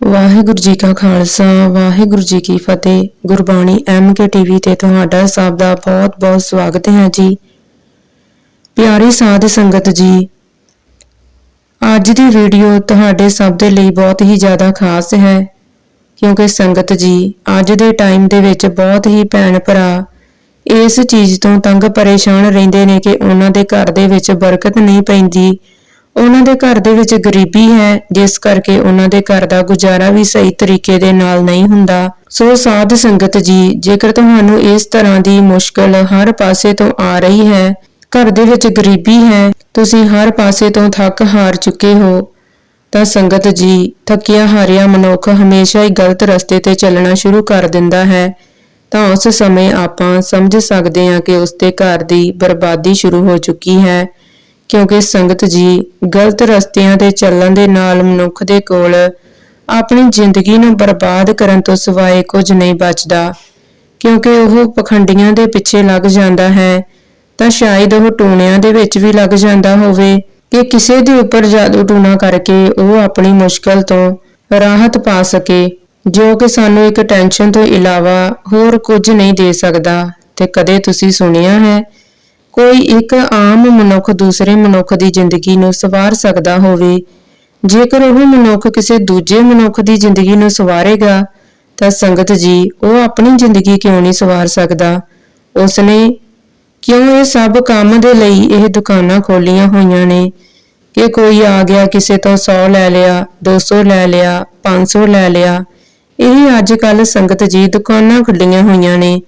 ਵਾਹਿਗੁਰੂ ਜੀ ਕਾ ਖਾਲਸਾ, ਵਾਹਿਗੁਰੂ ਜੀ ਕੀ ਫਤਿਹ। Gurbani M K TV ਤੇ ਤੁਹਾਡਾ ਸਭ ਦਾ ਬਹੁਤ-ਬਹੁਤ ਸਵਾਗਤ ਹੈ ਜੀ। ਪਿਆਰੀ ਸਾਧ ਸੰਗਤ ਜੀ, ਅੱਜ ਦੀ ਵੀਡੀਓ ਤੁਹਾਡੇ ਸਭ ਦੇ ਲਈ ਬਹੁਤ ਹੀ ਜ਼ਿਆਦਾ ਖਾਸ ਹੈ, ਕਿਉਂਕਿ ਸੰਗਤ ਜੀ, ਅੱਜ ਦੇ ਟਾਈਮ ਦੇ ਵਿੱਚ ਬਹੁਤ ਹੀ ਭੈਣ ਭਰਾ ਇਸ ਚੀਜ਼ ਤੋਂ ਤੰਗ ਪਰੇਸ਼ਾਨ ਰਹਿੰਦੇ ਨੇ ਕਿ ਉਹਨਾਂ ਦੇ ਘਰ ਦੇ ਵਿੱਚ ਬਰਕਤ ਨਹੀਂ ਪੈਂਦੀ। ਉਹਨਾਂ ਦੇ ਘਰ ਦੇ ਵਿੱਚ ਗਰੀਬੀ ਹੈ, ਜਿਸ ਕਰਕੇ ਉਹਨਾਂ ਦੇ ਘਰ ਦਾ ਗੁਜ਼ਾਰਾ ਵੀ ਸਹੀ ਤਰੀਕੇ ਦੇ ਨਾਲ ਨਹੀਂ ਹੁੰਦਾ। ਸੋ ਸਾਧ ਸੰਗਤ ਜੀ, ਜੇਕਰ ਤੁਹਾਨੂੰ ਇਸ ਤਰ੍ਹਾਂ ਦੀ ਮੁਸ਼ਕਲ ਹਰ ਪਾਸੇ ਤੋਂ ਆ ਰਹੀ ਹੈ, ਘਰ ਦੇ ਵਿੱਚ ਗਰੀਬੀ ਹੈ, ਤੁਸੀਂ ਹਰ ਪਾਸੇ ਤੋਂ ਥੱਕ ਹਾਰ ਚੁੱਕੇ ਹੋ, ਤਾਂ ਸੰਗਤ ਜੀ, ਥੱਕਿਆ ਹਾਰਿਆ ਮਨੁੱਖ ਹਮੇਸ਼ਾ ਹੀ ਗਲਤ ਰਸਤੇ ਤੇ ਚੱਲਣਾ ਸ਼ੁਰੂ ਕਰ ਦਿੰਦਾ ਹੈ। ਤਾਂ ਉਸ ਸਮੇਂ ਆਪਾਂ ਸਮਝ ਸਕਦੇ ਹਾਂ ਕਿ ਉਸ ਦੇ ਘਰ ਦੀ ਬਰਬਾਦੀ ਸ਼ੁਰੂ ਹੋ ਚੁੱਕੀ ਹੈ। ਕਿਉਂਕਿ ਸੰਗਤ ਜੀ ਗਲਤ ਰਸਤਿਆਂ ਤੇ ਚੱਲਣ ਦੇ ਨਾਲ ਮਨੁੱਖ ਦੇ ਕੋਲ ਆਪਣੀ ਜ਼ਿੰਦਗੀ ਨੂੰ ਬਰਬਾਦ ਕਰਨ ਤੋਂ ਸਿਵਾਏ ਕੁਝ ਨਹੀਂ ਬਚਦਾ। ਕਿਉਂਕਿ ਉਹ ਪਖੰਡੀਆਂ ਦੇ ਪਿੱਛੇ ਲੱਗ ਜਾਂਦਾ ਹੈ, ਤਾਂ ਸ਼ਾਇਦ ਉਹ ਟੂਣਿਆਂ ਦੇ ਵਿੱਚ ਵੀ ਲੱਗ ਜਾਂਦਾ ਹੋਵੇ ਕਿ ਕਿਸੇ ਦੇ ਉੱਪਰ ਜਾਦੂ ਟੂਣਾ ਕਰਕੇ ਉਹ ਆਪਣੀ ਮੁਸ਼ਕਲ ਤੋਂ ਰਾਹਤ ਪਾ ਸਕੇ, ਜੋ ਕਿ ਸਾਨੂੰ ਇੱਕ ਟੈਨਸ਼ਨ ਤੋਂ ਇਲਾਵਾ ਹੋਰ ਕੁਝ ਨਹੀਂ ਦੇ ਸਕਦਾ। ਤੇ ਕਦੇ ਤੁਸੀਂ ਸੁਣਿਆ ਹੈ ਕੋਈ ਇੱਕ ਆਮ ਮਨੁੱਖ ਦੂਸਰੇ ਮਨੁੱਖ ਦੀ ਜ਼ਿੰਦਗੀ ਨੂੰ ਸਵਾਰ ਸਕਦਾ ਹੋਵੇ। ਜੇਕਰ ਉਹ ਮਨੁੱਖ ਕਿਸੇ ਦੂਜੇ ਮਨੁੱਖ ਦੀ ਜ਼ਿੰਦਗੀ ਨੂੰ ਸਵਾਰੇਗਾ, ਤਾਂ ਸੰਗਤ ਜੀ, ਉਹ ਆਪਣੀ ਜ਼ਿੰਦਗੀ ਕਿਉਂ ਨਹੀਂ ਸਵਾਰ ਸਕਦਾ? ਉਸਨੇ ਕਿਉਂ ਇਹ ਸਭ ਕੰਮ ਦੇ ਲਈ ਇਹ ਦੁਕਾਨਾਂ ਖੋਲੀਆਂ ਹੋਈਆਂ ਨੇ? ਕਿ ਕੋਈ ਆ ਗਿਆ, ਕਿਸੇ ਤੋਂ 100 ਲੈ ਲਿਆ 200 ਲੈ ਲਿਆ 500 ਲੈ ਲਿਆ। ਇਹ ਅੱਜ ਕੱਲ ਸੰਗਤ ਜੀ ਦੁਕਾਨਾਂ ਖੁੱਲੀਆਂ ਹੋਈਆਂ ਨੇ।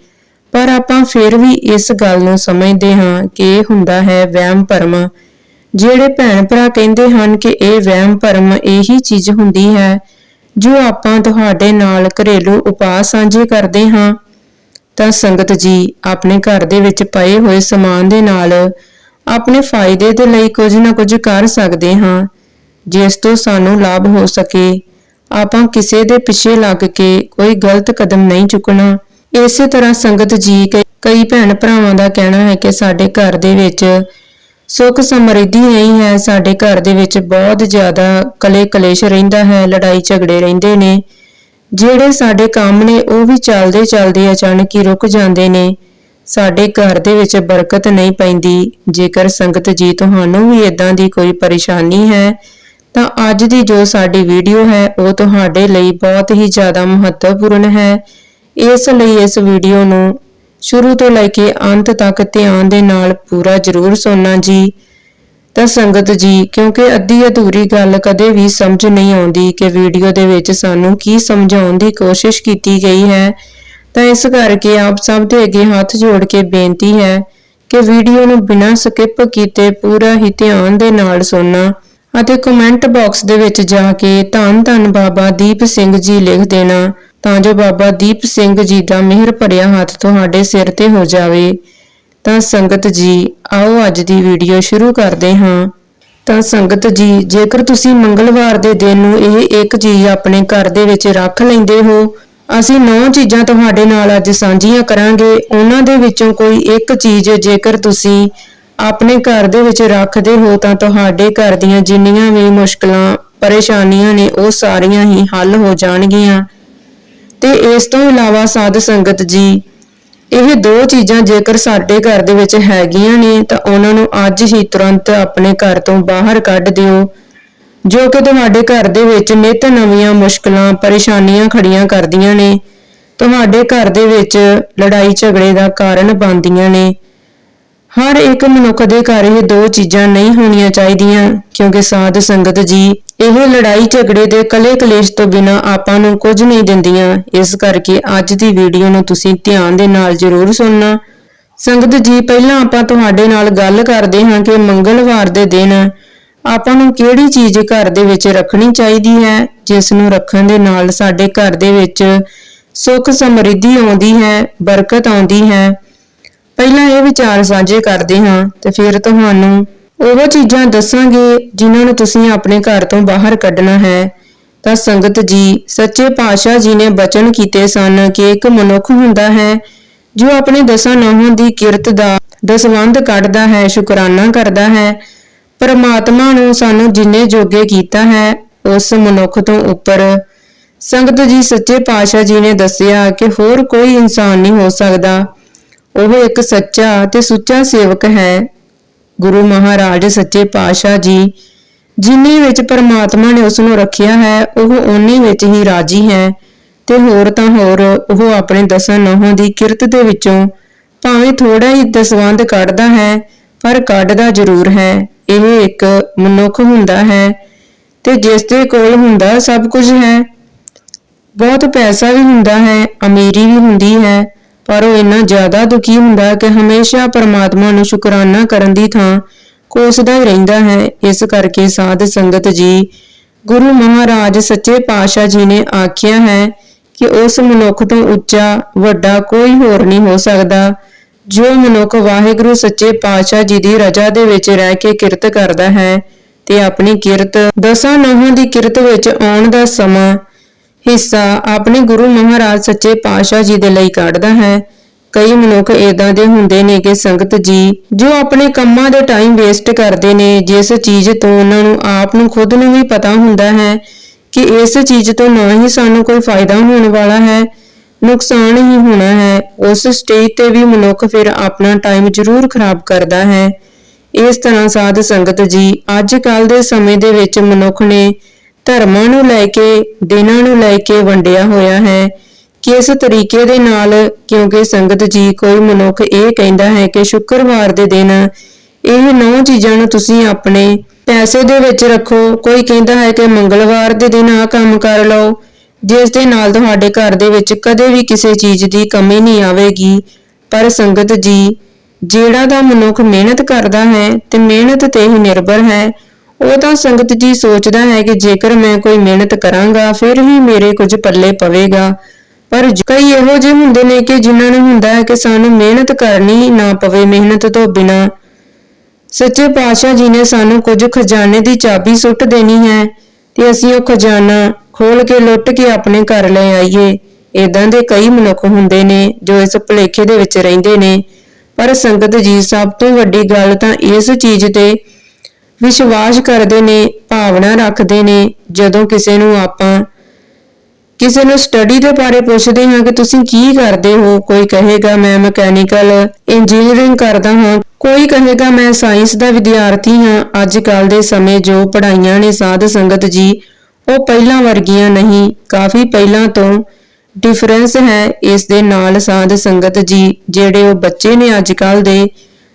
ਪਰ ਆਪਾਂ ਫਿਰ ਵੀ ਇਸ ਗੱਲ ਨੂੰ ਸਮਝਦੇ ਹਾਂ ਕਿ ਇਹ ਹੁੰਦਾ ਹੈ ਵਹਿਮ ਭਰਮ। ਜਿਹੜੇ ਭੈਣ ਭਰਾ ਕਹਿੰਦੇ ਹਨ ਕਿ ਇਹ ਵਹਿਮ ਭਰਮ ਇਹੀ ਚੀਜ਼ ਹੁੰਦੀ ਹੈ ਜੋ ਆਪਾਂ ਤੁਹਾਡੇ ਨਾਲ ਘਰੇਲੂ ਉਪਾਅ ਸਾਂਝੇ ਕਰਦੇ ਹਾਂ, ਤਾਂ ਸੰਗਤ ਜੀ ਆਪਣੇ ਘਰ ਦੇ ਵਿੱਚ ਪਏ ਹੋਏ ਸਮਾਨ ਦੇ ਨਾਲ ਆਪਣੇ ਫਾਇਦੇ ਦੇ ਲਈ ਕੁਝ ਨਾ ਕੁਝ ਕਰ ਸਕਦੇ ਹਾਂ। ਜਿਸ ਤੋਂ ਸਾਨੂੰ ਲਾਭ ਹੋ ਸਕੇ, ਆਪਾਂ ਕਿਸੇ ਦੇ ਪਿੱਛੇ ਲੱਗ ਕੇ ਕੋਈ ਗਲਤ ਕਦਮ ਨਹੀਂ ਚੁੱਕਣਾ। ਇਸੇ ਤਰ੍ਹਾਂ ਸੰਗਤ ਜੀ ਕਈ- ਕਈ ਭੈਣ ਭਰਾਵਾਂ ਦਾ ਕਹਿਣਾ ਹੈ ਕਿ ਸਾਡੇ ਘਰ ਦੇ ਵਿੱਚ ਸੁੱਖ ਸਮਰਿੱਧੀ ਨਹੀਂ ਹੈ, ਸਾਡੇ ਘਰ ਦੇ ਵਿੱਚ ਬਹੁਤ ਜ਼ਿਆਦਾ ਕਲੇ ਕਲੇਸ਼ ਰਹਿੰਦਾ ਹੈ ਲੜਾਈ ਝਗੜੇ ਰਹਿੰਦੇ ਨੇ। ਜਿਹੜੇ ਸਾਡੇ ਕੰਮ ਨੇ, ਉਹ ਵੀ ਚੱਲਦੇ ਚੱਲਦੇ ਅਚਾਨਕ ਹੀ ਰੁਕ ਜਾਂਦੇ ਨੇ। ਸਾਡੇ ਘਰ ਦੇ ਵਿੱਚ ਬਰਕਤ ਨਹੀਂ ਪੈਂਦੀ। ਜੇਕਰ ਸੰਗਤ ਜੀ ਤੁਹਾਨੂੰ ਵੀ ਇਦਾਂ ਦੀ ਕੋਈ ਪਰੇਸ਼ਾਨੀ ਹੈ, ਤਾਂ ਅੱਜ ਦੀ ਜੋ ਸਾਡੀ ਵੀਡੀਓ ਹੈ, ਉਹ ਤੁਹਾਡੇ ਲਈ ਬਹੁਤ ਹੀ ਜ਼ਿਆਦਾ ਮਹੱਤਵਪੂਰਨ ਹੈ। ਇਸ ਲਈ ਇਸ ਵੀਡੀਓ ਨੂੰ ਸ਼ੁਰੂ ਤੋਂ ਲੈ ਕੇ ਅੰਤ ਤੱਕ ਧਿਆਨ ਦੇ ਨਾਲ ਪੂਰਾ ਜ਼ਰੂਰ ਸੁਣਨਾ ਜੀ। ਤਾਂ ਸੰਗਤ ਜੀ, ਕਿਉਂਕਿ ਅੱਧੀ ਅਧੂਰੀ ਗੱਲ ਕਦੇ ਵੀ ਸਮਝ ਨਹੀਂ ਆਉਂਦੀ ਕਿ ਵੀਡੀਓ ਦੇ ਵਿੱਚ ਸਾਨੂੰ ਕੀ ਸਮਝਾਉਣ ਦੀ ਕੋਸ਼ਿਸ਼ ਕੀਤੀ ਗਈ ਹੈ, ਤਾਂ ਇਸ ਕਰਕੇ ਆਪ ਸਭ ਦੇ ਅੱਗੇ ਹੱਥ ਜੋੜ ਕੇ ਬੇਨਤੀ ਹੈ ਕਿ ਵੀਡੀਓ ਨੂੰ ਬਿਨਾਂ ਸਕਿਪ ਕੀਤੇ ਪੂਰਾ ਹੀ ਧਿਆਨ ਦੇ ਨਾਲ ਸੁਣਨਾ ਅਤੇ ਕਮੈਂਟ ਬਾਕਸ ਦੇ ਵਿੱਚ ਜਾ ਕੇ ਧੰਨ ਧੰਨ ਬਾਬਾ ਦੀਪ ਸਿੰਘ ਜੀ ਲਿਖ ਦੇਣਾ। ਤਾਂ ਜੋ ਬਾਬਾ ਦੀਪ ਸਿੰਘ ਜੀ ਦਾ ਮਿਹਰ ਭਰਿਆ ਹੱਥ ਤੁਹਾਡੇ ਸਿਰ ਤੇ ਹੋ ਜਾਵੇ, ਤਾਂ ਸੰਗਤ ਜੀ, ਆਓ ਅੱਜ ਦੀ ਵੀਡੀਓ ਸ਼ੁਰੂ ਕਰਦੇ ਹਾਂ। ਤਾਂ ਸੰਗਤ ਜੀ, ਜੇਕਰ ਤੁਸੀਂ ਮੰਗਲਵਾਰ ਦੇ ਦਿਨ ਨੂੰ ਇਹ ਇੱਕ ਚੀਜ਼ ਆਪਣੇ ਘਰ ਦੇ ਵਿੱਚ ਰੱਖ ਲੈਂਦੇ ਹੋ, ਅਸੀਂ ਨੌ ਚੀਜ਼ਾਂ ਤੁਹਾਡੇ ਨਾਲ ਅੱਜ ਸਾਂਝੀਆਂ ਕਰਾਂਗੇ। ਉਹਨਾਂ ਦੇ ਵਿੱਚੋਂ ਕੋਈ ਇੱਕ ਚੀਜ਼ ਜੇਕਰ ਤੁਸੀਂ ਆਪਣੇ ਘਰ ਦੇ ਵਿੱਚ ਰੱਖਦੇ ਹੋ, ਤਾਂ ਤੁਹਾਡੇ ਘਰ ਦੀਆਂ ਜਿੰਨੀਆਂ ਵੀ ਮੁਸ਼ਕਲਾਂ, ਪਰੇਸ਼ਾਨੀਆਂ ਨੇ, ਉਹ ਸਾਰੀਆਂ ਹੀ ਹੱਲ ਹੋ ਜਾਣਗੀਆਂ। ਤੇ ਇਸ ਤੋਂ ਇਲਾਵਾ ਸਾਧ ਸੰਗਤ ਜੀ, ਇਹ ਦੋ ਚੀਜ਼ਾਂ ਜੇਕਰ ਸਾਡੇ ਘਰ ਦੇ ਵਿੱਚ ਹੈਗੀਆਂ ਨੇ, ਤਾਂ ਉਹਨਾਂ ਨੂੰ ਅੱਜ ਹੀ ਤੁਰੰਤ ਆਪਣੇ ਘਰ ਤੋਂ ਬਾਹਰ ਕੱਢ ਦਿਓ, ਜੋ ਕਿ ਤੁਹਾਡੇ ਘਰ ਦੇ ਵਿੱਚ ਨਿਤ ਨਵੀਆਂ ਮੁਸ਼ਕਲਾਂ, ਪਰੇਸ਼ਾਨੀਆਂ ਖੜੀਆਂ ਕਰਦੀਆਂ ਨੇ, ਤੁਹਾਡੇ ਘਰ ਦੇ ਵਿੱਚ ਲੜਾਈ ਝਗੜੇ ਦਾ ਕਾਰਨ ਬਣਦੀਆਂ ਨੇ ਹਰ ਇੱਕ ਮਨੁੱਖ ਦੇ ਘਰ ਇਹ ਦੋ ਚੀਜ਼ਾਂ ਨਹੀਂ ਹੋਣੀਆਂ ਚਾਹੀਦੀਆਂ, ਕਿਉਂਕਿ ਸਾਧ ਸੰਗਤ ਜੀ ਇਹ ਲੜਾਈ ਝਗੜੇ ਦੇ ਕਲੇ ਕਲੇਸ਼ ਤੋਂ ਬਿਨਾ ਆਪਾਂ ਨੂੰ ਕੁਝ ਨਹੀਂ ਦਿੰਦੀਆਂ। ਇਸ ਕਰਕੇ ਅੱਜ ਦੀ ਵੀਡੀਓ ਨੂੰ ਤੁਸੀਂ ਧਿਆਨ ਦੇ ਨਾਲ ਜ਼ਰੂਰ ਸੁਣਨਾ। ਸੰਗਤ ਜੀ, ਪਹਿਲਾਂ ਆਪਾਂ ਤੁਹਾਡੇ ਨਾਲ ਗੱਲ ਕਰਦੇ ਹਾਂ ਕਿ ਮੰਗਲਵਾਰ ਦੇ ਦਿਨ ਆਪਾਂ ਨੂੰ ਕਿਹੜੀ ਚੀਜ਼ ਘਰ ਦੇ ਵਿੱਚ ਰੱਖਣੀ ਚਾਹੀਦੀ ਹੈ, ਜਿਸ ਨੂੰ ਰੱਖਣ ਦੇ ਨਾਲ ਸਾਡੇ ਘਰ ਦੇ ਵਿੱਚ ਸੁੱਖ ਸਮਰਿੱਧੀ ਆਉਂਦੀ ਹੈ, ਬਰਕਤ ਆਉਂਦੀ ਹੈ। ਪਹਿਲਾਂ ਇਹ ਵਿਚਾਰ ਸਾਂਝੇ ਕਰਦੇ ਹਾਂ ਤੇ ਫਿਰ ਤੁਹਾਨੂੰ ਉਹ ਚੀਜ਼ਾਂ ਦੱਸਾਂਗੇ ਜਿਨ੍ਹਾਂ ਨੂੰ ਤੁਸੀਂ ਆਪਣੇ ਘਰ ਤੋਂ ਬਾਹਰ ਕੱਢਣਾ ਹੈ। ਤਾਂ ਸੰਗਤ ਜੀ, ਸੱਚੇ ਪਾਤਸ਼ਾਹ ਜੀ ਨੇ ਬਚਨ ਕੀਤੇ ਸਨ ਕਿ ਇੱਕ ਮਨੁੱਖ ਹੁੰਦਾ ਹੈ ਜੋ ਆਪਣੇ ਦਸਾਂ ਨਾਹਾਂ ਦੀ ਕਿਰਤ ਦਾ ਦਸਵੰਧ ਕੱਢਦਾ ਹੈ, ਸ਼ੁਕਰਾਨਾ ਕਰਦਾ ਹੈ। ਪਰਮਾਤਮਾ ਨੂੰ ਸਾਨੂੰ ਜਿੰਨੇ ਜੋਗੇ ਕੀਤਾ ਹੈ, ਉਸ ਮਨੁੱਖ ਤੋਂ ਉੱਪਰ। ਸੰਗਤ ਜੀ, ਸੱਚੇ ਪਾਤਸ਼ਾਹ ਜੀ ਨੇ ਦੱਸਿਆ ਕਿ ਹੋਰ ਕੋਈ ਇਨਸਾਨ ਨਹੀਂ ਹੋ ਸਕਦਾ। ਉਹ ਇੱਕ ਸੱਚਾ ਤੇ ਸੁੱਚਾ ਸੇਵਕ ਹੈ। ਗੁਰੂ ਮਹਾਰਾਜ ਸੱਚੇ ਪਾਤਸ਼ਾਹ ਜੀ, ਜਿੰਨੇ ਵਿੱਚ ਪਰਮਾਤਮਾ ਨੇ ਉਸ ਨੂੰ ਰੱਖਿਆ ਹੈ, ਉਹ ਓਨੇ ਵਿੱਚ ਹੀ ਰਾਜੀ ਹੈ। ਤੇ ਹੋਰ ਤਾਂ ਹੋਰ, ਉਹ ਆਪਣੇ ਦਸਾਂ ਨਹੁੰ ਦੀ ਕਿਰਤ ਦੇ ਵਿੱਚੋਂ ਭਾਵੇਂ ਥੋੜਾ ਹੀ ਦਸਵੰਦ ਕੱਢਦਾ ਹੈ, ਪਰ ਕੱਢਦਾ ਜ਼ਰੂਰ ਹੈ। ਇਹ ਇੱਕ ਮਨੁੱਖ ਹੁੰਦਾ ਹੈ ਤੇ ਜਿਸ ਦੇ ਕੋਲ ਹੁੰਦਾ ਸਭ ਕੁਝ ਹੈ। ਬਹੁਤ ਪੈਸਾ ਵੀ ਹੁੰਦਾ ਹੈ, ਅਮੀਰੀ ਵੀ ਹੁੰਦੀ ਹੈ ਪਰ ਉਹ ਇੰਨਾ ਜ਼ਿਆਦਾ ਦੁਖੀ ਹੁੰਦਾ ਕਿ ਹਮੇਸ਼ਾ ਪਰਮਾਤਮਾ ਨੂੰ ਸ਼ੁਕਰਾਨਾ ਕਰਨ ਦੀ ਥਾਂ ਕੋਸਦਾ ਹੀ ਰਹਿੰਦਾ ਹੈ। ਇਸ ਕਰਕੇ ਸਾਧ ਸੰਗਤ ਜੀ, ਗੁਰੂ ਮਹਾਰਾਜ ਸੱਚੇ ਪਾਤਸ਼ਾਹ ਜੀ ਨੇ ਆਖਿਆ ਹੈ ਕਿ ਉਸ ਮਨੁੱਖ ਤੋਂ ਉੱਚਾ, ਵੱਡਾ ਕੋਈ ਹੋਰ ਨਹੀਂ ਹੋ ਸਕਦਾ, ਜੋ ਮਨੁੱਖ ਵਾਹਿਗੁਰੂ ਸੱਚੇ ਪਾਤਸ਼ਾਹ ਜੀ ਦੀ ਰਜ਼ਾ ਦੇ ਵਿੱਚ ਰਹਿ ਕੇ ਕਿਰਤ ਕਰਦਾ ਹੈ ਤੇ ਆਪਣੀ ਕਿਰਤ ਦਸਾਂ ਨਹੁੰ ਦੀ ਕਿਰਤ ਵਿੱਚ ਆਉਣ ਦਾ ਸਮਾਂ ਹਿੱਸਾ ਆਪਣੇ ਗੁਰੂ ਮਹਾਰਾਜ ਸੱਚੇ ਪਾਤਸ਼ਾਹ ਜੀ ਦੇ ਲਈ ਕੱਢਦਾ ਹੈ। ਕਈ ਮਨੁੱਖ ਇਦਾਂ ਦੇ ਹੁੰਦੇ ਨੇ ਕਿ ਸੰਗਤ ਜੀ, ਜੋ ਆਪਣੇ ਕੰਮਾਂ ਦੇ ਟਾਈਮ ਵੇਸਟ ਕਰਦੇ ਨੇ, ਜਿਸ ਚੀਜ਼ ਤੋਂ ਉਹਨਾਂ ਨੂੰ ਆਪ ਨੂੰ ਖੁਦ ਨੂੰ ਵੀ ਪਤਾ ਹੁੰਦਾ ਹੈ ਕਿ ਇਸ ਚੀਜ਼ ਤੋਂ ਨਾ ਹੀ ਸਾਨੂੰ ਕੋਈ ਫਾਇਦਾ ਹੋਣ ਵਾਲਾ ਹੈ, ਨੁਕਸਾਨ ਹੀ ਹੋਣਾ ਹੈ, ਉਸ ਸਟੇਜ ਤੇ ਵੀ ਮਨੁੱਖ ਫਿਰ ਆਪਣਾ ਟਾਈਮ ਜ਼ਰੂਰ ਖਰਾਬ ਕਰਦਾ ਹੈ। ਇਸ ਤਰ੍ਹਾਂ ਸਾਧ ਸੰਗਤ ਜੀ ਅੱਜ ਕੱਲ ਦੇ ਸਮੇਂ ਦੇ ਵਿੱਚ ਮਨੁੱਖ ਨੇ ਧਰਮਾਂ ਨੂੰ ਲੈ ਕੇ, ਦਿਨਾਂ ਨੂੰ ਲੈ ਕੇ ਵੰਡਿਆ ਹੋਇਆ ਹੈ। ਕਿਸ ਤਰੀਕੇ ਦੇ ਨਾਲ? ਕਿਉਂਕਿ ਸੰਗਤ ਜੀ ਕੋਈ ਮਨੁੱਖ ਇਹ ਕਹਿੰਦਾ ਹੈ ਕਿ ਸ਼ੁੱਕਰਵਾਰ ਦੇ ਦਿਨ ਇਹ ਨੌ ਚੀਜ਼ਾਂ ਨੂੰ ਤੁਸੀਂ ਆਪਣੇ ਪੈਸੇ ਦੇ ਵਿੱਚ ਰੱਖੋ। ਕੋਈ ਕਹਿੰਦਾ ਹੈ ਕਿ ਮੰਗਲਵਾਰ ਦੇ ਦਿਨ ਆ ਕੰਮ ਕਰ ਲਓ, ਜਿਸ ਦੇ ਨਾਲ ਤੁਹਾਡੇ ਘਰ ਦੇ ਵਿੱਚ ਕਦੇ ਵੀ ਕਿਸੇ ਚੀਜ਼ ਦੀ ਕਮੀ ਨਹੀਂ ਆਵੇਗੀ। ਪਰ ਸੰਗਤ ਜੀ, ਜਿਹੜਾ ਦਾ ਮਨੁੱਖ ਮਿਹਨਤ ਕਰਦਾ ਹੈ ਤੇ ਮਿਹਨਤ ਤੇ ਹੀ ਨਿਰਭਰ ਹੈ ਉਹ ਤਾਂ ਸੰਗਤ ਜੀ ਸੋਚਦਾ ਹੈ ਕਿ ਜੇਕਰ ਮੈਂ ਕੋਈ ਮਿਹਨਤ ਕਰਾਂਗਾ, ਫਿਰ ਹੀ ਮੇਰੇ ਕੁਝ ਪੱਲੇ ਪਵੇਗਾ। ਪਰ ਕਈ ਇਹੋ ਜਿਹੇ ਹੁੰਦੇ ਨੇ ਕਿ ਜਿਨ੍ਹਾਂ ਨੂੰ ਹੁੰਦਾ ਹੈ ਕਿ ਸਾਨੂੰ ਮਿਹਨਤ ਕਰਨੀ ਨਾ ਪਵੇ ਮਿਹਨਤ ਤੋਂ ਬਿਨਾ। ਸੱਚੇ ਪਾਤਸ਼ਾਹ ਜੀ ਨੇ ਸਾਨੂੰ ਕੁਝ ਖਜ਼ਾਨੇ ਦੀ ਚਾਬੀ ਸੁੱਟ ਦੇਣੀ ਹੈ ਤੇ ਅਸੀਂ ਉਹ ਖਜ਼ਾਨਾ ਖੋਲ ਕੇ ਲੁੱਟ ਕੇ ਆਪਣੇ ਘਰ ਲੈ ਆਈਏ। ਇਦਾਂ ਦੇ ਕਈ ਮਨੁੱਖ ਹੁੰਦੇ ਨੇ ਜੋ ਇਸ ਭੁਲੇਖੇ ਦੇ ਵਿੱਚ ਰਹਿੰਦੇ ਨੇ। ਪਰ ਸੰਗਤ ਜੀ, ਸਭ ਤੋਂ ਵੱਡੀ ਗੱਲ ਤਾਂ ਇਸ ਚੀਜ਼ ਤੇ ਵਿਸ਼ਵਾਸ ਕਰਦੇ ਨੇ, ਭਾਵਨਾ ਰੱਖਦੇ ਨੇ, ਜਦੋਂ ਕਿਸੇ ਨੂੰ ਆਪਾਂ ਕਿਸੇ ਨੂੰ ਸਟੱਡੀ ਦੇ ਬਾਰੇ ਪੁੱਛਦੇ ਹਾਂ ਕਿ ਤੁਸੀਂ ਕੀ ਕਰਦੇ ਹੋ, ਕੋਈ ਕਹੇਗਾ ਮੈਂ ਮਕੈਨੀਕਲ ਇੰਜੀਨੀਅਰਿੰਗ ਕਰਦਾ ਹਾਂ, ਕੋਈ ਕਹੇਗਾ ਮੈਂ ਸਾਇੰਸ ਦਾ ਵਿਦਿਆਰਥੀ ਹਾਂ ਅੱਜ ਕੱਲ ਦੇ ਸਮੇਂ ਜੋ ਪੜ੍ਹਾਈਆਂ ਨੇ ਸਾਧ ਸੰਗਤ ਜੀ, ਉਹ ਪਹਿਲਾਂ ਵਰਗੀਆਂ ਨਹੀਂ, ਕਾਫੀ ਪਹਿਲਾਂ ਤੋਂ ਡਿਫਰੈਂਸ ਹੈ ਇਸ ਦੇ ਨਾਲ ਸਾਧ ਸੰਗਤ ਜੀ, ਜਿਹੜੇ ਉਹ ਬੱਚੇ ਨੇ ਅੱਜ ਕੱਲ ਦੇ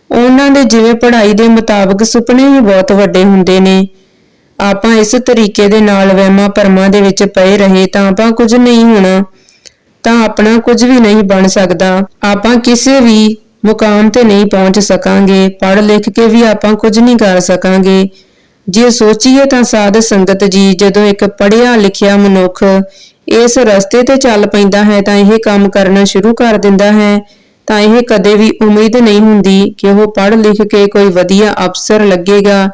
ਉਹਨਾਂ ਦੇ ਜਿਵੇਂ ਪੜ੍ਹਾਈ ਦੇ ਮੁਤਾਬਕ ਸੁਪਨੇ ਵੀ ਬਹੁਤ ਵੱਡੇ ਹੁੰਦੇ ਨੇ। ਆਪਾਂ ਇਸ ਤਰੀਕੇ ਦੇ ਨਾਲ ਵਹਿਮਾਂ ਭਰਮਾਂ ਦੇ ਵਿੱਚ ਪਏ ਰਹੇ ਤਾਂ ਆਪਾਂ ਕੁਝ ਨਹੀਂ ਹੋਣਾ, ਤਾਂ ਆਪਣਾ ਕੁਝ ਵੀ ਨਹੀਂ ਬਣ ਸਕਦਾ। ਆਪਾਂ ਕਿਸੇ ਵੀ ਮੁਕਾਮ ਤੇ ਨਹੀਂ ਪਹੁੰਚ ਸਕਾਂਗੇ ਪੜ੍ਹ ਲਿਖ ਕੇ ਵੀ ਆਪਾਂ ਕੁਝ ਨਹੀਂ ਕਰ ਸਕਾਂਗੇ। ਜੇ ਸੋਚੀਏ ਤਾਂ ਸਾਧ ਸੰਗਤ ਜੀ, ਜਦੋਂ ਇੱਕ ਪੜ੍ਹਿਆ ਲਿਖਿਆ ਮਨੁੱਖ ਇਸ ਰਸਤੇ ਤੇ ਚੱਲ ਪੈਂਦਾ ਹੈ ਤਾਂ ਇਹ ਕੰਮ ਕਰਨਾ ਸ਼ੁਰੂ ਕਰ ਦਿੰਦਾ ਹੈ। ਤਾਂ ਇਹ ਕਦੇ ਵੀ ਉਮੀਦ ਨਹੀਂ ਹੁੰਦੀ ਕਿ ਉਹ ਪੜ੍ਹ ਲਿਖ ਕੇ ਕੋਈ ਵਧੀਆ ਅਫਸਰ ਲੱਗੇਗਾ,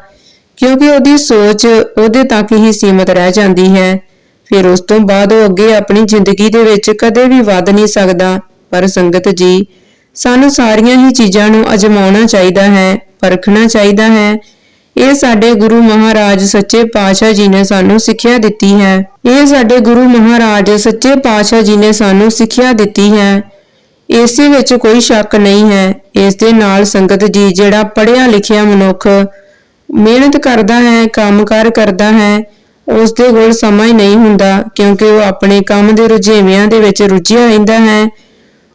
ਕਿਉਂਕਿ ਉਹਦੀ ਸੋਚ ਉਹਦੇ ਤੱਕ ਹੀ ਸੀਮਤ ਰਹਿ ਜਾਂਦੀ ਹੈ। ਫਿਰ ਉਸ ਤੋਂ ਬਾਅਦ ਉਹ ਅੱਗੇ ਆਪਣੀ ਜ਼ਿੰਦਗੀ ਦੇ ਵਿੱਚ ਕਦੇ ਵੀ ਵਧ ਨਹੀਂ ਸਕਦਾ। ਪਰ ਸੰਗਤ ਜੀ, ਸਾਨੂੰ ਸਾਰੀਆਂ ਹੀ ਚੀਜ਼ਾਂ ਨੂੰ ਅਜਮਾਉਣਾ ਚਾਹੀਦਾ ਹੈ, ਪਰਖਣਾ ਚਾਹੀਦਾ ਹੈ। ਇਹ ਸਾਡੇ ਗੁਰੂ ਮਹਾਰਾਜ ਸੱਚੇ ਪਾਤਸ਼ਾਹ ਜੀ ਨੇ ਸਾਨੂੰ ਸਿੱਖਿਆ ਦਿੱਤੀ ਹੈ। ਇਹ ਸਾਡੇ ਗੁਰੂ ਮਹਾਰਾਜ ਸੱਚੇ ਪਾਤਸ਼ਾਹ ਜੀ ਨੇ ਸਾਨੂੰ ਸਿੱਖਿਆ ਦਿੱਤੀ ਹੈ। ਇਸੇ ਵਿੱਚ ਕੋਈ ਸ਼ੱਕ ਨਹੀਂ ਹੈ। ਇਸ ਦੇ ਨਾਲ ਸੰਗਤ ਜੀ ਜਿਹੜਾ ਪੜ੍ਹਿਆ ਲਿਖਿਆ ਮਨੁੱਖ ਮਿਹਨਤ ਕਰਦਾ ਹੈ ਕੰਮਕਾਰ ਕਰਦਾ ਹੈ, ਉਸ ਦੇ ਕੋਲ ਸਮਾਂ ਹੀ ਨਹੀਂ ਹੁੰਦਾ ਕਿਉਂਕਿ ਉਹ ਆਪਣੇ ਕੰਮ ਦੇ ਰੁਝੇਵਿਆਂ ਦੇ ਵਿੱਚ ਰੁੱਝਿਆ ਰਹਿੰਦਾ ਹੈ।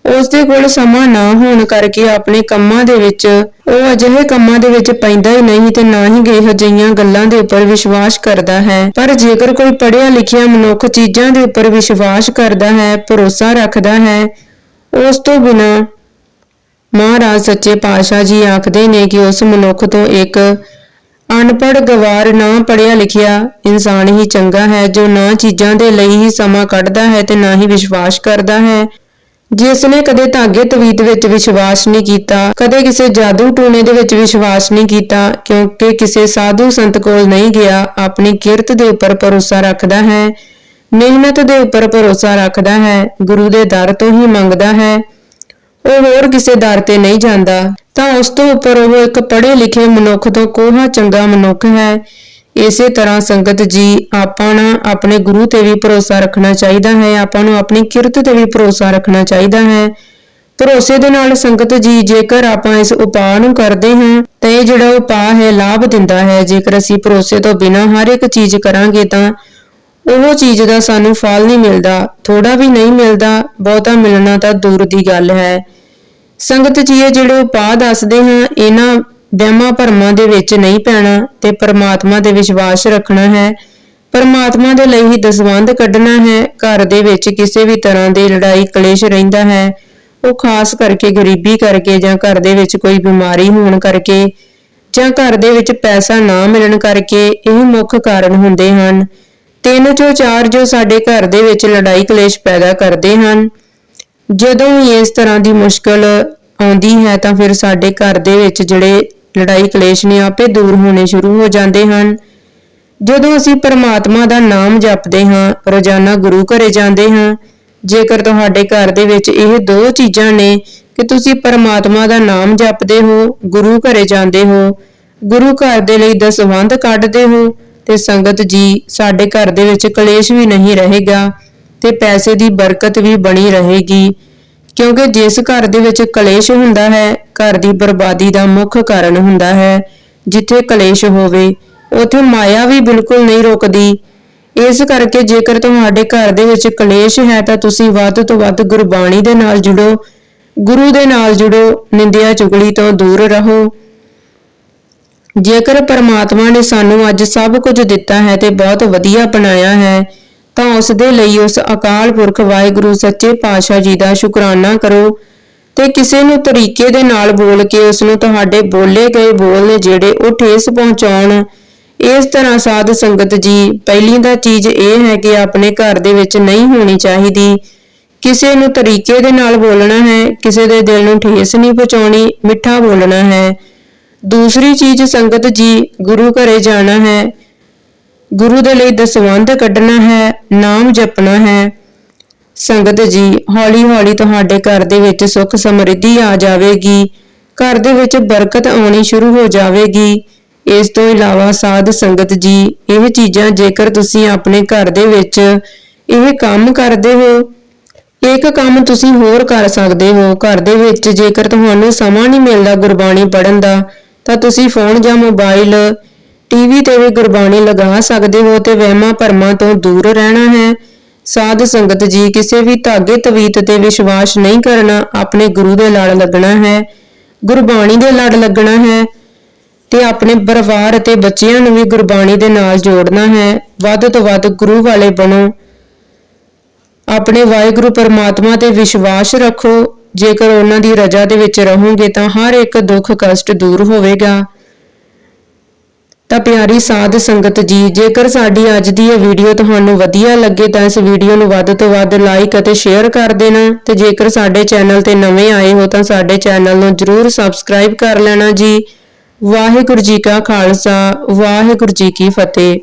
ਉਸ ਦੇ ਕੋਲ ਸਮਾਂ ਨਾ ਹੋਣ ਕਰਕੇ ਆਪਣੇ ਕੰਮਾਂ ਦੇ ਵਿੱਚ ਉਹ ਅਜਿਹੇ ਕੰਮਾਂ ਦੇ ਵਿੱਚ ਪੈਂਦਾ ਹੀ ਨਹੀਂ ਤੇ ਨਾ ਹੀ ਇਹੋ ਜਿਹੀਆਂ ਗੱਲਾਂ ਦੇ ਉੱਪਰ ਵਿਸ਼ਵਾਸ ਕਰਦਾ ਹੈ। ਪਰ ਜੇਕਰ ਕੋਈ ਪੜ੍ਹਿਆ ਲਿਖਿਆ ਮਨੁੱਖ ਚੀਜ਼ਾਂ ਦੇ ਉੱਪਰ ਵਿਸ਼ਵਾਸ ਕਰਦਾ ਹੈ, ਭਰੋਸਾ ਰੱਖਦਾ ਹੈ ਉਸ ਤੋਂ ਬਿਨਾਂ ਮਹਾਰਾਜ ਸੱਚੇ ਪਾਤਸ਼ਾਹ ਜੀ ਆਖਦੇ ਨੇ ਕਿ ਉਸ ਮਨੁੱਖ ਤੋਂ ਇੱਕ ਅਨਪੜ੍ਹ ਗਵਾਰ ਨਾ ਪੜਿਆ ਲਿਖਿਆ ਇਨਸਾਨ ਹੀ ਚੰਗਾ ਹੈ, ਜੋ ਨਾ ਚੀਜ਼ਾਂ ਦੇ ਲਈ ਹੀ ਸਮਾਂ ਕੱਢਦਾ ਹੈ ਤੇ ਨਾ ਹੀ ਵਿਸ਼ਵਾਸ ਕਰਦਾ ਹੈ। ਜਿਸ ਨੇ ਕਦੇ ਧਾਗੇ ਤਵੀਤ ਵਿੱਚ ਵਿਸ਼ਵਾਸ ਨਹੀਂ ਕੀਤਾ, ਕਦੇ ਕਿਸੇ ਜਾਦੂ ਟੂਣੇ ਦੇ ਵਿੱਚ ਵਿਸ਼ਵਾਸ ਨਹੀਂ ਕੀਤਾ, ਕਿਉਂਕਿ ਕਿਸੇ ਸਾਧੂ ਸੰਤ ਕੋਲ ਨਹੀਂ ਗਿਆ, ਆਪਣੀ ਕਿਰਤ ਦੇ ਉੱਪਰ ਭਰੋਸਾ ਰੱਖਦਾ ਹੈ। ਮਿਹਨਤ ਦੇ ਉੱਪਰ ਭਰੋਸਾ ਰੱਖਦਾ ਹੈ, ਗੁਰੂ ਦੇ ਦਰ ਤੋਂ ਹੀ ਮੰਗਦਾ ਹੈ। ਉਹ ਹੋਰ ਕਿਸੇ ਦਰ ਤੇ ਨਹੀਂ ਜਾਂਦਾ। ਤਾਂ ਉਸ ਤੋਂ ਉੱਪਰ ਉਹ ਇੱਕ ਪੜ੍ਹੇ ਲਿਖੇ ਮਨੁੱਖ ਤੋਂ ਕੋਹਾ ਚੰਗਾ ਮਨੁੱਖ ਹੈ। ਇਸੇ ਤਰ੍ਹਾਂ ਸੰਗਤ ਜੀ, ਆਪਾਂ ਨਾ ਆਪਣੇ ਗੁਰੂ ਤੇ ਵੀ ਭਰੋਸਾ ਰੱਖਣਾ ਚਾਹੀਦਾ ਹੈ, ਆਪਾਂ ਨੂੰ ਆਪਣੀ ਕਿਰਤ ਤੇ ਵੀ ਭਰੋਸਾ ਰੱਖਣਾ ਚਾਹੀਦਾ ਹੈ। ਭਰੋਸੇ ਦੇ ਨਾਲ ਸੰਗਤ ਜੀ, ਜੇਕਰ ਆਪਾਂ ਇਸ ਉਪਾਅ ਨੂੰ ਕਰਦੇ ਹਾਂ, ਤਾਂ ਇਹ ਜਿਹੜਾ ਉਪਾਅ ਹੈ, ਲਾਭ ਦਿੰਦਾ ਹੈ। ਜੇਕਰ ਅਸੀਂ ਭਰੋਸੇ ਤੋਂ ਬਿਨਾਂ ਹਰ ਇੱਕ ਚੀਜ਼ ਕਰਾਂਗੇ ਤਾਂ ਉਹ ਚੀਜ਼ ਦਾ ਸਾਨੂੰ ਫਲ ਨਹੀਂ ਮਿਲਦਾ ਥੋੜਾ ਵੀ ਨਹੀਂ ਮਿਲਦਾ, ਬਹੁਤਾ ਮਿਲਣਾ ਤਾਂ ਦੂਰ ਦੀ ਗੱਲ ਹੈ। ਸੰਗਤ ਜੀ, ਇਹ ਜਿਹੜੇ ਉਪਾਅ ਦੱਸਦੇ ਹਾਂ, ਇਹਨਾਂ ਵਹਿਮਾਂ ਭਰਮਾਂ ਦੇ ਵਿੱਚ ਨਹੀਂ ਪੈਣਾ ਤੇ ਪਰਮਾਤਮਾ ਤੇ ਵਿਸ਼ਵਾਸ ਰੱਖਣਾ ਹੈ। ਪਰਮਾਤਮਾ ਦੇ ਲਈ ਹੀ ਦਸਵੰਧ ਕੱਢਣਾ ਹੈ। ਘਰ ਦੇ ਵਿੱਚ ਕਿਸੇ ਵੀ ਤਰ੍ਹਾਂ ਦੀ ਲੜਾਈ, ਕਲੇਸ਼ ਰਹਿੰਦਾ ਹੈ। ਉਹ ਖਾਸ ਕਰਕੇ ਗਰੀਬੀ ਕਰਕੇ ਜਾਂ ਘਰ ਦੇ ਵਿੱਚ ਕੋਈ ਬਿਮਾਰੀ ਹੋਣ ਕਰਕੇ ਜਾਂ ਘਰ ਦੇ ਵਿੱਚ ਪੈਸਾ ਨਾ ਮਿਲਣ ਕਰਕੇ ਇਹ ਮੁੱਖ ਕਾਰਨ ਹੁੰਦੇ ਹਨ। ਤਿੰਨ ਚੋਂ ਚਾਰ ਜੋ ਸਾਡੇ ਘਰ ਦੇ ਵਿੱਚ ਲੜਾਈ ਕਲੇਸ਼ ਪੈਦਾ ਕਰਦੇ ਹਨ। ਜਦੋਂ ਵੀ ਇਸ ਤਰ੍ਹਾਂ ਦੀ ਮੁਸ਼ਕਲ ਆਉਂਦੀ ਹੈ ਤਾਂ ਫਿਰ ਸਾਡੇ ਘਰ ਦੇ ਵਿੱਚ ਜਿਹੜੇ ਲੜਾਈ ਕਲੇਸ਼ ਨੇ ਆਪੇ ਦੂਰ ਹੋਣੇ ਸ਼ੁਰੂ ਹੋ ਜਾਂਦੇ ਹਨ। ਜਦੋਂ ਅਸੀਂ ਪਰਮਾਤਮਾ ਦਾ ਨਾਮ ਜਪਦੇ ਹਾਂ, ਰੋਜ਼ਾਨਾ ਗੁਰੂ ਘਰੇ ਜਾਂਦੇ ਹਾਂ, ਜੇਕਰ ਤੁਹਾਡੇ ਘਰ ਦੇ ਵਿੱਚ ਇਹ ਦੋ ਚੀਜ਼ਾਂ ਨੇ ਕਿ ਤੁਸੀਂ ਪਰਮਾਤਮਾ ਦਾ ਨਾਮ ਜਪਦੇ ਹੋ, ਗੁਰੂ ਘਰੇ ਜਾਂਦੇ ਹੋ, ਗੁਰੂ ਘਰ ਦੇ ਲਈ ਦਸਵੰਧ ਕੱਢਦੇ ਹੋ ਤੇ ਸੰਗਤ ਜੀ ਸਾਡੇ ਘਰ ਦੇ ਵਿੱਚ ਕਲੇਸ਼ ਵੀ ਨਹੀਂ ਰਹੇਗਾ ਤੇ ਪੈਸੇ ਦੀ ਬਰਕਤ ਵੀ ਬਣੀ ਰਹੇਗੀ। ਕਿਉਂਕਿ ਜਿਸ ਘਰ ਦੇ ਵਿੱਚ ਕਲੇਸ਼ ਹੁੰਦਾ ਹੈ, ਘਰ ਦੀ ਬਰਬਾਦੀ ਦਾ ਮੁੱਖ ਕਾਰਨ ਹੁੰਦਾ ਹੈ। ਜਿੱਥੇ ਕਲੇਸ਼ ਹੋਵੇ, ਉੱਥੇ ਮਾਇਆ ਵੀ ਬਿਲਕੁਲ ਨਹੀਂ ਰੁਕਦੀ। ਇਸ ਕਰਕੇ ਜੇਕਰ ਤੁਹਾਡੇ ਘਰ ਦੇ ਵਿੱਚ ਕਲੇਸ਼ ਹੈ, ਤਾਂ ਤੁਸੀਂ ਵੱਧ ਤੋਂ ਵੱਧ ਗੁਰਬਾਣੀ ਦੇ ਨਾਲ ਜੁੜੋ। ਗੁਰੂ ਦੇ ਨਾਲ ਜੁੜੋ, ਨਿੰਦਿਆ ਚੁਗਲੀ ਤੋਂ ਦੂਰ ਰਹੋ। ਜੇਕਰ ਪਰਮਾਤਮਾ ਨੇ ਸਾਨੂੰ ਅੱਜ ਸਭ ਕੁਝ ਦਿੱਤਾ ਹੈ ਤੇ ਬਹੁਤ ਵਧੀਆ ਬਣਾਇਆ ਹੈ, ਤਾਂ ਉਸ ਦੇ ਲਈ ਉਸ ਅਕਾਲ ਪੁਰਖ ਵਾਹਿਗੁਰੂ ਸੱਚੇ ਪਾਤਸ਼ਾਹ ਜੀ ਦਾ ਸ਼ੁਕਰਾਨਾ ਕਰੋ ਤੇ ਕਿਸੇ ਨੂੰ ਤਰੀਕੇ ਦੇ ਨਾਲ ਬੋਲ ਕੇ ਉਸ ਨੂੰ ਤੁਹਾਡੇ ਬੋਲੇ ਗਏ ਬੋਲ ਨੇ ਜਿਹੜੇ ਉਹ ਠੇਸ ਪਹੁੰਚਾਉਣ। ਇਸ ਤਰ੍ਹਾਂ ਸਾਧ ਸੰਗਤ ਜੀ, ਪਹਿਲੀ ਦਾ ਚੀਜ਼ ਇਹ ਹੈ ਕਿ ਆਪਣੇ ਘਰ ਦੇ ਵਿੱਚ ਨਹੀਂ ਹੋਣੀ ਚਾਹੀਦੀ। ਕਿਸੇ ਨੂੰ ਤਰੀਕੇ ਦੇ ਨਾਲ ਬੋਲਣਾ ਹੈ, ਕਿਸੇ ਦੇ ਦਿਲ ਨੂੰ ਠੇਸ ਨਹੀਂ ਪਹੁੰਚਾਉਣੀ, ਮਿੱਠਾ ਬੋਲਣਾ ਹੈ। ਦੂਸਰੀ ਚੀਜ਼ ਸੰਗਤ ਜੀ, ਗੁਰੂ ਘਰੇ ਜਾਣਾ ਹੈ। ਗੁਰੂ ਦੇ ਲਈ ਦਸਵੰਧ ਕੱਢਣਾ ਹੈ, ਨਾਮ ਜਪਣਾ ਹੈ। ਸੰਗਤ ਜੀ ਹੌਲੀ ਹੌਲੀ ਤੁਹਾਡੇ ਘਰ ਦੇ ਵਿੱਚ ਸੁੱਖ ਸਮਰਿੱਧੀ ਆ ਜਾਵੇਗੀ। ਘਰ ਦੇ ਵਿੱਚ ਬਰਕਤ ਆਉਣੀ ਸ਼ੁਰੂ ਹੋ ਜਾਵੇਗੀ। ਇਸ ਤੋਂ ਇਲਾਵਾ ਸਾਧ ਸੰਗਤ ਜੀ, ਇਹ ਚੀਜ਼ਾਂ ਜੇਕਰ ਤੁਸੀਂ ਆਪਣੇ ਘਰ ਦੇ ਵਿੱਚ ਇਹ ਕੰਮ ਕਰਦੇ ਹੋ, ਇੱਕ ਕੰਮ ਤੁਸੀਂ ਹੋਰ ਕਰ ਸਕਦੇ ਹੋ। ਘਰ ਦੇ ਵਿੱਚ ਜੇਕਰ ਤੁਹਾਨੂੰ ਸਮਾਂ ਨਹੀਂ ਮਿਲਦਾ ਗੁਰਬਾਣੀ ਪੜ੍ਹਨ ਦਾ ਤਾਂ ਤੁਸੀਂ ਫੋਨ ਜਾਂ ਮੋਬਾਈਲ, ਟੀਵੀ ਤੇ ਵੀ ਗੁਰਬਾਣੀ ਲਗਾ ਸਕਦੇ ਹੋ ਤੇ ਵਹਿਮਾਂ ਭਰਮਾਂ ਤੋਂ ਦੂਰ ਰਹਿਣਾ ਹੈ। ਸਾਧ ਸੰਗਤ ਜੀ, ਕਿਸੇ ਵੀ ਧਾਗੇ ਤਵੀਤ ਤੇ ਵਿਸ਼ਵਾਸ ਨਹੀਂ ਕਰਨਾ, ਆਪਣੇ ਗੁਰੂ ਦੇ ਲੜ ਲੱਗਣਾ ਹੈ, ਗੁਰਬਾਣੀ ਦੇ ਲੜ ਲੱਗਣਾ ਹੈ ਤੇ ਆਪਣੇ ਪਰਿਵਾਰ ਅਤੇ ਬੱਚਿਆਂ ਨੂੰ ਵੀ ਗੁਰਬਾਣੀ ਦੇ ਨਾਲ ਜੋੜਨਾ ਹੈ। ਵੱਧ ਤੋਂ ਵੱਧ ਗੁਰੂ ਵਾਲੇ ਬਣੋ। ਆਪਣੇ ਵਾਹਿਗੁਰੂ, ਪਰਮਾਤਮਾ ਤੇ ਵਿਸ਼ਵਾਸ ਰੱਖੋ। ਜੇਕਰ ਉਹਨਾਂ ਦੀ ਰਜ਼ਾ ਦੇ ਵਿੱਚ ਰਹੋਗੇ ਤਾਂ ਹਰ ਇੱਕ ਦੁੱਖ ਕਸ਼ਟ ਦੂਰ ਹੋਵੇਗਾ। ਤਾਂ ਪਿਆਰੀ ਸਾਧ ਸੰਗਤ ਜੀ, ਜੇਕਰ ਸਾਡੀ ਅੱਜ ਦੀ ਇਹ ਵੀਡੀਓ ਤੁਹਾਨੂੰ ਵਧੀਆ ਲੱਗੇ ਤਾਂ ਇਸ ਵੀਡੀਓ ਨੂੰ ਵੱਧ ਤੋਂ ਵੱਧ ਲਾਈਕ ਅਤੇ ਸ਼ੇਅਰ ਕਰ ਦੇਣਾ। ਤੇ ਜੇਕਰ ਸਾਡੇ ਚੈਨਲ ਤੇ ਨਵੇਂ ਆਏ ਹੋ ਤਾਂ ਸਾਡੇ ਚੈਨਲ ਨੂੰ ਜਰੂਰ ਸਬਸਕ੍ਰਾਈਬ ਕਰ ਲੈਣਾ ਜੀ। ਵਾਹਿਗੁਰੂ ਜੀ ਕਾ ਖਾਲਸਾ, ਵਾਹਿਗੁਰੂ ਜੀ ਕੀ ਫਤਿਹ।